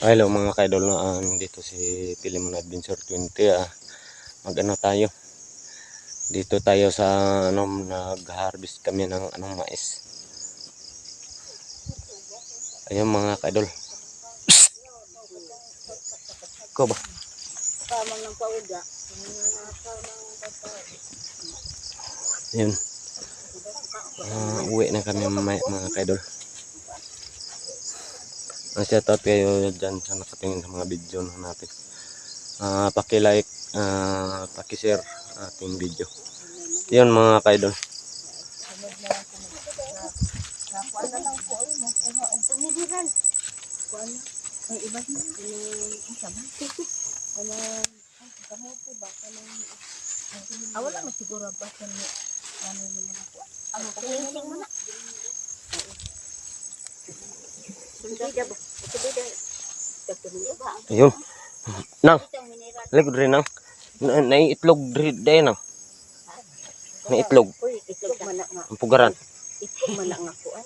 Hello mga kaidol na ah, dito si Pilimon Adventure 20 ah. Mag-ano tayo. Dito tayo sa ano nag-harvest kami ng anong mais. Ayun mga kaidol. Ko ba? Tamang ng pauga. Ayun. Ah, uwi na kami mga kaidol. Ang shoutout kayo dyan sa nakatingin sa mga video na natin. Ah, paki-like, ah, paki-share ating video. Yun mga kaidol. Ay mo. Kuha og tumidiran. Kuan na. Ay iba na. Ang sama. Ano Ayun. Nang, likod rin nang. Na, naiitlog rin din nang. Naiitlog. Ang pugaran.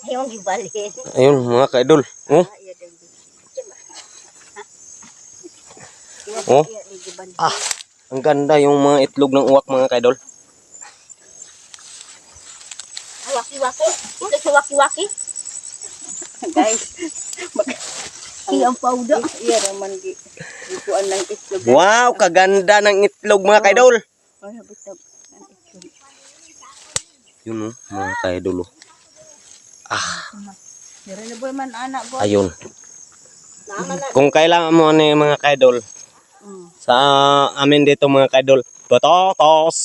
Yung gibalhin. Ayun mga kaidol. Oh, Oh. Ah. ang ganda yung mga itlog ng uwak mga kaidol. Waki-waki. Ito si waki-waki. Guys. Iyang pauda. Iya naman di. Ikuan lang itlog. Wow, kaganda ng itlog mga kaidol. Ay, bitab. Ang. Yun oh, mga kaidol. oh. Ah, Dira na boy man anak ko. ayun. Kung kailangan mo ano yung mga kaidol, Mm. sa amin dito mga kaidol, pototos.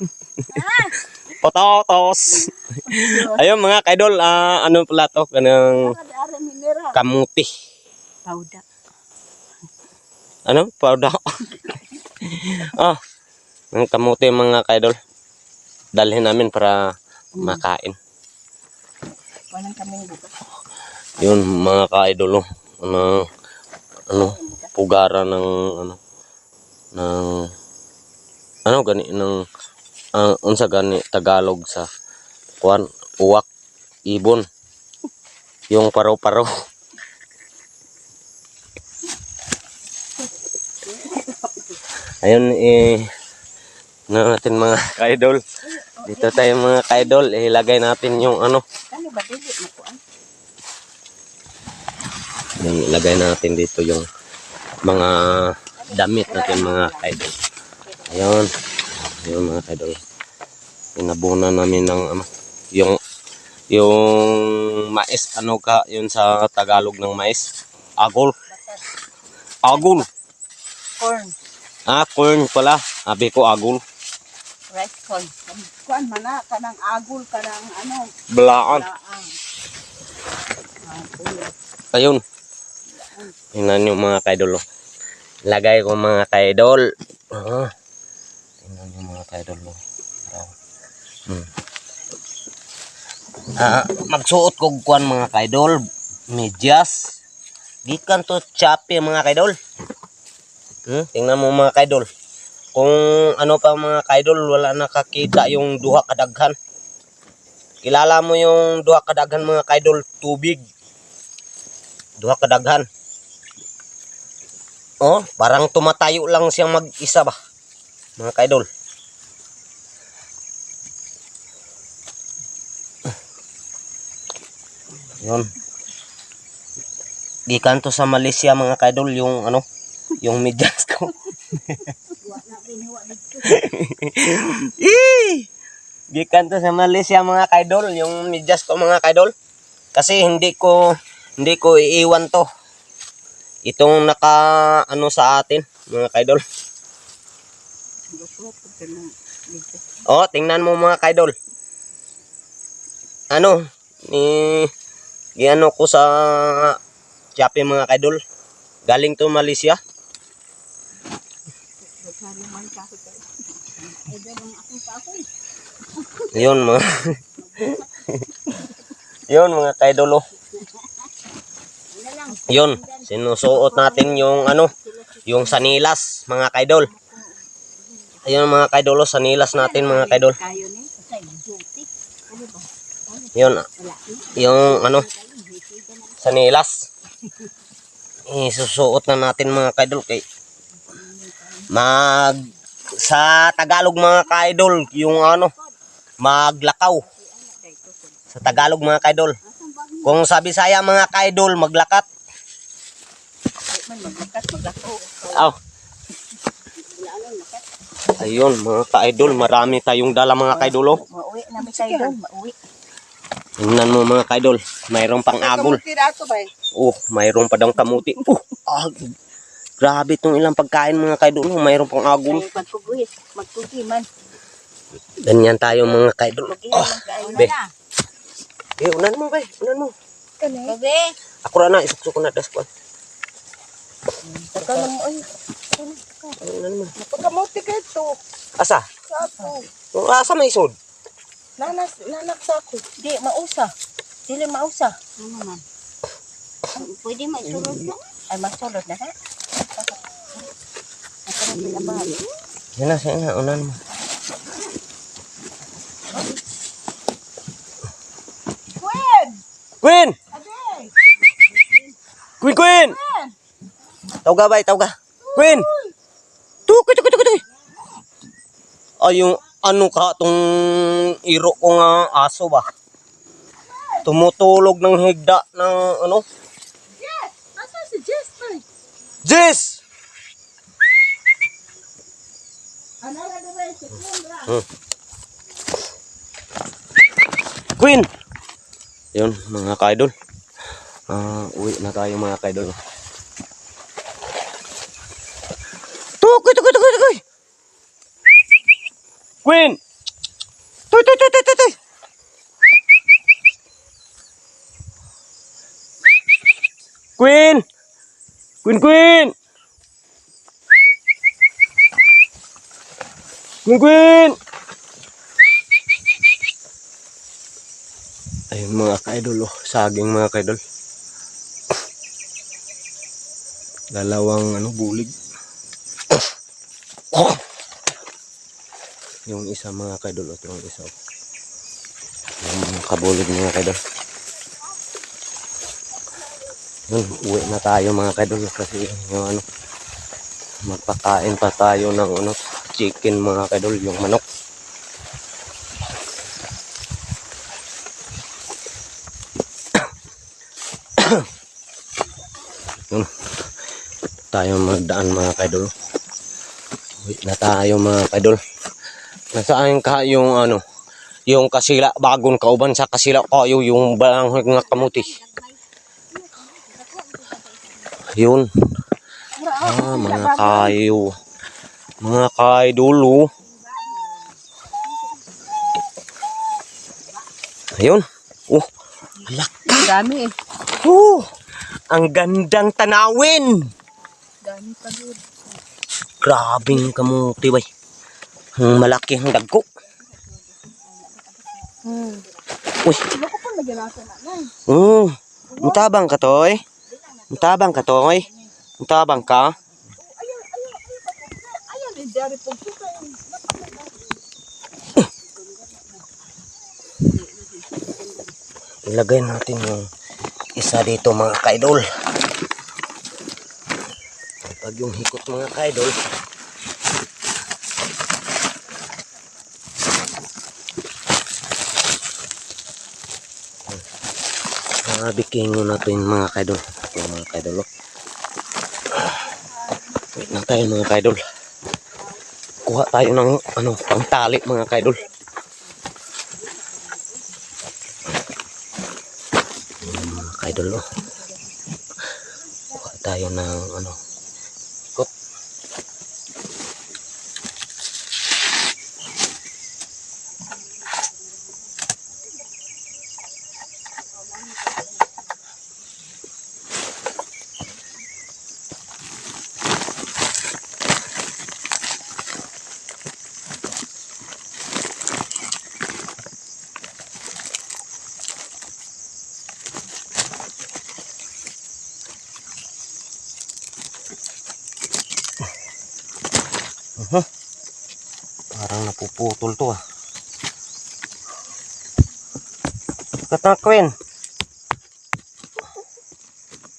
pototos. Ayun mga kaidol, ah, ano pala to? Kanang kamuti. Pauda. Ano? Powder. ah, ng kamuti mga kaidol. Dalhin namin para makain. Walang kaming bukas. Yun mga kaidol. oh. Ano, ano, pugara ng ano ng ano gani ng ang unsa gani Tagalog sa kuan uwak ibon yung paro-paro ayun eh na natin mga kaidol dito tayo mga kaidol ilagay natin yung ano Ano? Yan, ilagay natin dito yung mga damit natin mga kaidol. Ayun. Ayun mga kaidol. Pinabunan namin ng ano, yung yung mais ano ka yun sa Tagalog ng mais agol agol Corn. ah corn pala sabi ko agol Rice corn. Kuan man na kanang agul kanang ano. blaan. Ah, ayun tingnan nyo mga kaidol oh. lagay ko mga kaidol ah. Tingnan nyo mga kaidol oh. Wow. hmm. ah, magsuot ko kuan mga kaidol medyas gikan to chape mga kaidol hmm? tingnan mo mga kaidol kung ano pa mga kaidol wala nakakita yung duha kadaghan kilala mo yung duha kadaghan mga kaidol tubig duha kadaghan oh parang tumatayo lang siyang mag-isa ba mga kaidol. Yun. Gikan to sa Malaysia mga kaidol yung ano yung medyas ko. Gikan to sa Malaysia mga kaidol yung medyas ko mga kaidol. Kasi hindi ko hindi ko iiwan to. Itong naka ano sa atin mga kaidol Gusto ko kanang dito. Oh tingnan mo mga kaidol. Ano ni giano ko sa Shopee mga kaidol. Galing to Malaysia. Yun mga yun mga kaidol oh. Yun sinusuot natin yung ano yung sanilas mga kaidol ayun mga kaidol oh, sanilas natin mga kaidol. Ano yun yung ano sanilas isusuot na natin mga kaidol kay mag sa Tagalog mga kaidol yung ano maglakaw. Sa Tagalog mga kaidol. Kung sa Bisaya mga kaidol maglakat. Maglakat, maglako. aw ayun mga kaidol marami tayong dala mga kaidol oh. Mauwi namin kayo doon, mauwi. tingnan mo mga kaidol mayroong pang agol na? Oh, mayroon pa daw kamuti. Oh, ah, grabe itong ilang pagkain mga kaidol. Oh, mayroon pang agol. Ay, magkuguhit, magkugi man. Ganyan tayo mga kaidol. Oh, be. Eh, unan mo, be. Unan mo. Kugi. Ako ra na, isukso ko na daskwan. Taka na mo ay. Mo. Pagkamuti ka ito. Asa? Sa ako. Oh, asa may isod? Nanas, nanak sa ako. Di, mausa. Dili mausa. Ano man? Pwede maisulod na? Ay, masulod na ha? Na. Yan na, sige na, unan mo. Gwen! Queen! Ade! Queen, Queen! Tawga ba, tawga. Queen! Tukoy, tukoy, tukoy, tukoy. Ay, yung ano ka, tong iro ko nga aso ba? Tumutulog ng higda ng ano? Yes! Asa si Jess na? Jess! Ano na ba si Kendra? Queen! Yun, mga kaidol. Ah, uwi na tayo mga kaidol. Tukoy, tukoy, tukoy, tukoy! Queen! Tuy, tuy, tuy, tuy, tuy, tuy! Queen! Queen, Queen! Queen, Queen! Ayun mga kaidol oh, saging mga kaidol. Dalawang ano bulig. Yung isa mga kaidol at yung isa. oh. Yung mga kabulig mga kaidol. Yun, uwi na tayo mga kaidol kasi yung ano magpakain pa tayo ng ano chicken mga kaidol yung manok. Yun. Tayo magdaan mga kaidol. Wait na tayo mga kaidol. Nasaan ka yung ano, yung kasila bagong kauban sa kasila kayo yung balang nga kamuti. Yun. Ah, mga kayo. Mga kaidolo. Ayun. Oh, alak. Dami eh. Oh, ang gandang tanawin. Dami pa doon. Grabing kamuti bay. Malaki ang dagko. Hmm. Uy, mm, mutabang ka toy. Mutabang ka toy. Mutabang ka. Ilagay natin yung isa dito mga kaidol. Pag yung hikot mga kaidol. Nabiking mo natin mga kaidol. Yung mga kaidol. oh. Wait na tayo mga kaidol. Kuha tayo ng ano, pangtali mga kaidol. mga kaidol oh. Kuha tayo ng ano Uh. Parang napuputol to ah. Sikat Queen.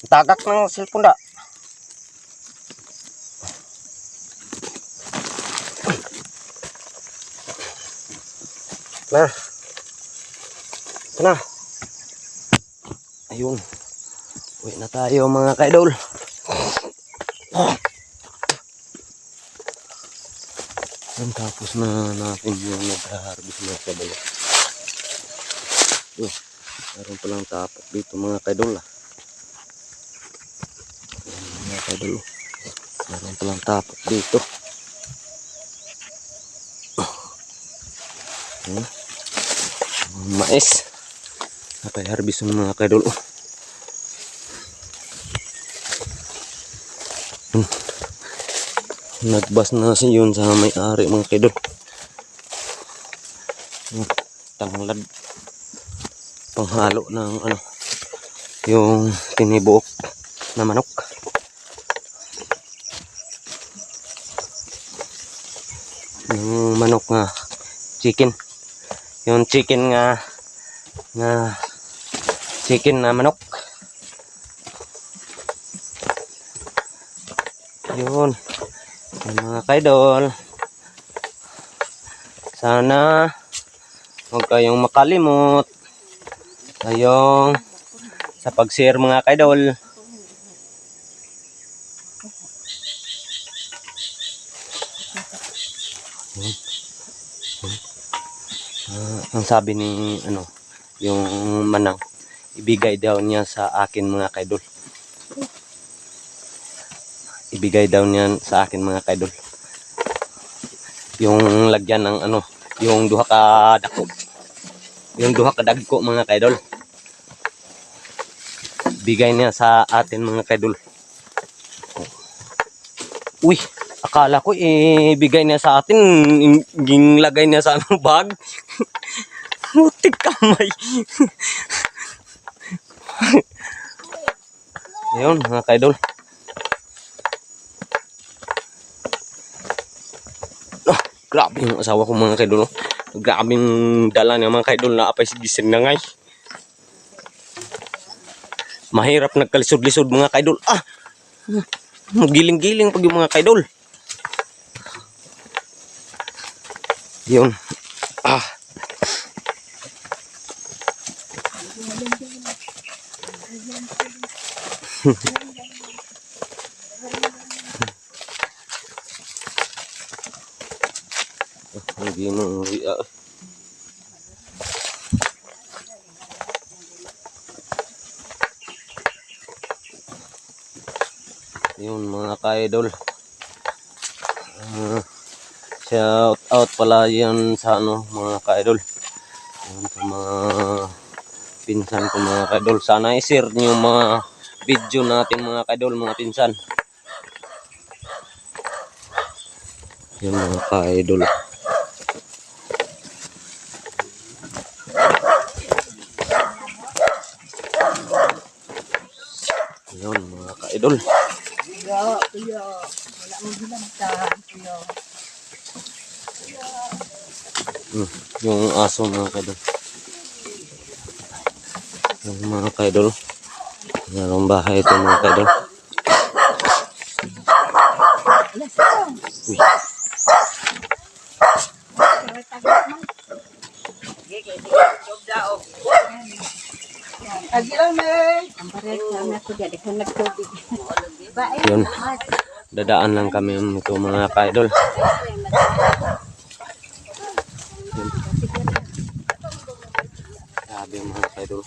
Tagak ng cellphone da. Claire. Ito na. Ayun. Uwi na tayo mga kaidol. Yan, tapos na natin yung nag-harvest na sa balo. Oh, meron palang tapok dito mga kaidol ah. Mga kaidol. Meron palang tapok dito. Hmm. Mais. Napay harvest ng mga kaidol. oh. Hmm. Nagbas na si yun sa may-ari mga kaidol. Hmm. Tanglad. Panghalo ng ano. Yung tinibuok na manok. Yung manok nga chicken. Yung chicken nga nga chicken na manok. Yun. Yung mga kaidol. Sana huwag kayong makalimot. Ayong sa pag-share mga kaidol. Ah, ang sabi ni ano, yung manang, ibigay daw niya sa akin mga kaidol. Ibigay daw niya sa akin mga kaidol. Yung lagyan ng ano, yung duha ka dako. Yung duha ka dagko mga kaidol. Bigay niya sa atin mga kaidol. Uy, akala ko eh, bigay niya sa atin, in- ging lagay niya sa ano bag. Mutik kamay. Yun, mga kaidol. Grabe yung asawa ko mga kaidol. oh. Grabe yung dala niya mga kaidol na apay sigising na ngay. Mahirap nagkalisod-lisod mga kaidol. Ah! Giling-giling pag yung mga kaidol. Yun. Ah. Hindi mo ah. Yun mga ka-idol. Ah, shout out pala yan sa ano mga ka-idol. Yan sa mga pinsan ko mga ka-idol. Sana i-share niyo mga video natin mga ka-idol, mga pinsan. Yan mga ka-idol. Yun ka-idol. Kuya, kuya. Wala mo binanta, kuya. Hmm, yung aso mga kaidol. Yung mga kaidol. Merong bahay ito mga kaidol. Uy, Agi lang, May. Ang paret sa amin ako dyan. Ikaw nagtubig. yun. Dadaan lang kami ito mga kaidol. Grabe mga kaidol.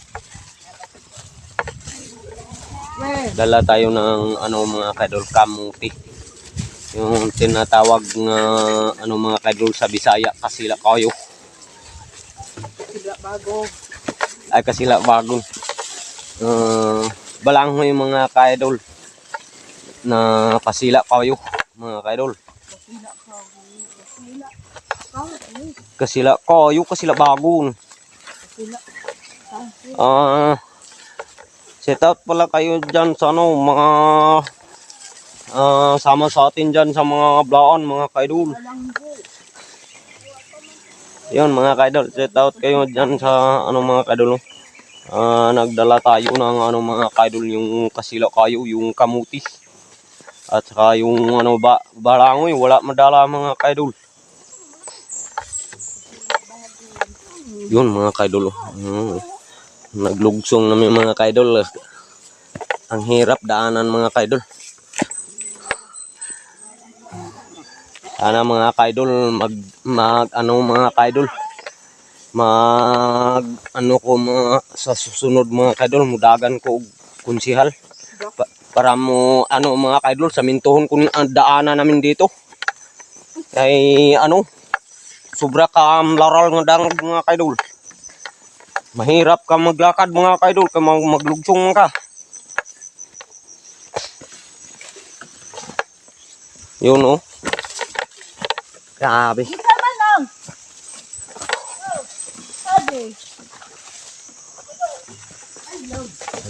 Dala tayo ng ano mga kaidol kamuti. Yung tinatawag nga ano mga kaidol sa Bisaya kasila kayo. Sila bago. ay kasila bagong uh, balang yung mga kaidol na kasila kayo mga kaidol. Ay, kasila kayo kasila bagong Sila. Ka. ah set out pala kayo dyan sa ano mga ah, sama sa atin dyan sa mga blaan mga kaidol. Yun mga kaidol set out kayo dyan sa ano mga kaidol Ah, nagdala tayo ng ano mga kaidol yung kasila kayo yung kamuti at saka yung ano ba balangoy wala madala mga kaidol Yun mga kaidol. oh. Mm. Naglugsong namin mga kaidol. Ang hirap daanan mga kaidol. Sana mga kaidol mag mag ano mga kaidol mag ano ko mga sa susunod mga kaidol mudagan ko og kunsihal Pa- para mo ano mga kaidol sa mintuhon kun ang daanan namin dito. Ay ano sobra ka laral nga dangog mga kaidol. Mahirap ka maglakad mga kaidol ka mag maglugsong ka. Yun oh. Grabe. Oh, sabi.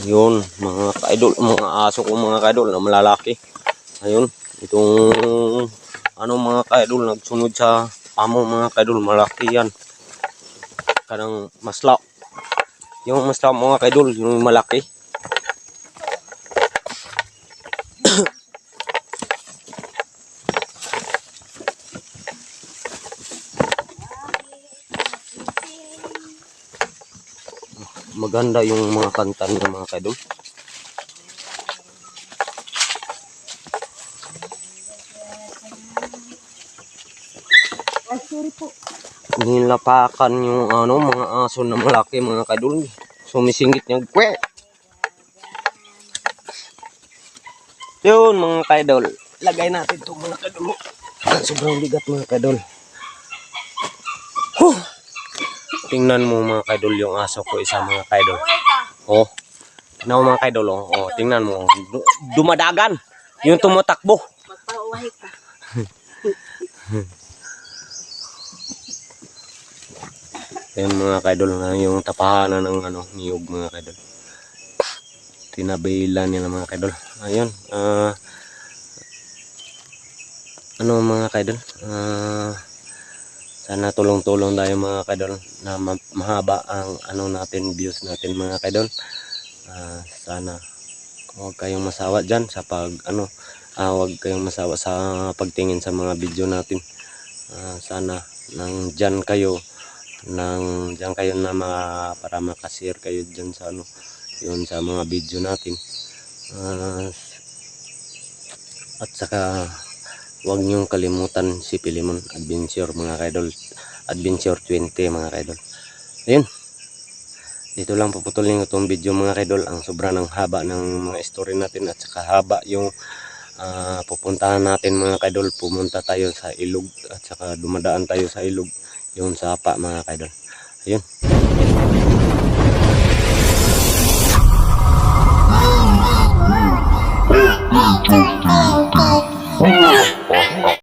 Ayun, mga kaidol, mga aso ko mga kaidol na malalaki. Ayun, itong ano mga kaidol nagsunod sa amo mga kaidol, malaki yan. Kanang maslaw. Yung maslaw mga kaidol, yung malaki. Maganda yung mga kanta niya mga po. Nilapakan yung ano, mga aso na malaki mga kaidol. Sumisingit niya. Kwe! Yun mga kaidol. Lagay natin to mga kaidol. Ah, Sobrang bigat mga kaidol. Huh! Tingnan mo mga kaidol yung aso ko isa mga kaidol. Oh. Tingnan mo mga kaidol oh. oh tingnan mo. Du- dumadagan. Yung tumatakbo. Magpauwahi ka. Ayan mga kaidol na yung tapahanan ng ano, niyog mga kaidol. Tinabaylan nila mga kaidol. Ayun. ah ano mga kaidol? ah sana tulong-tulong tayo mga kaidol na ma- mahaba ang ano natin views natin mga kaidol. Ah sana huwag kayong masawa dyan sa pag ano ah, huwag kayong masawa sa pagtingin sa mga video natin. Ah, sana nang dyan kayo nang diyan kayo na mga para makashare kayo diyan sa ano yun sa mga video natin Ah, at saka huwag niyong kalimutan si Pilimon Adventure mga kaidol. Adventure 20 mga kaidol. Ayun. Dito lang puputulin ko itong video mga kaidol. Ang sobra ng haba ng mga story natin at saka haba yung ah, pupuntahan natin mga kaidol. Pumunta tayo sa ilog at saka dumadaan tayo sa ilog yung sapa mga kaidol. Ayun. Oh,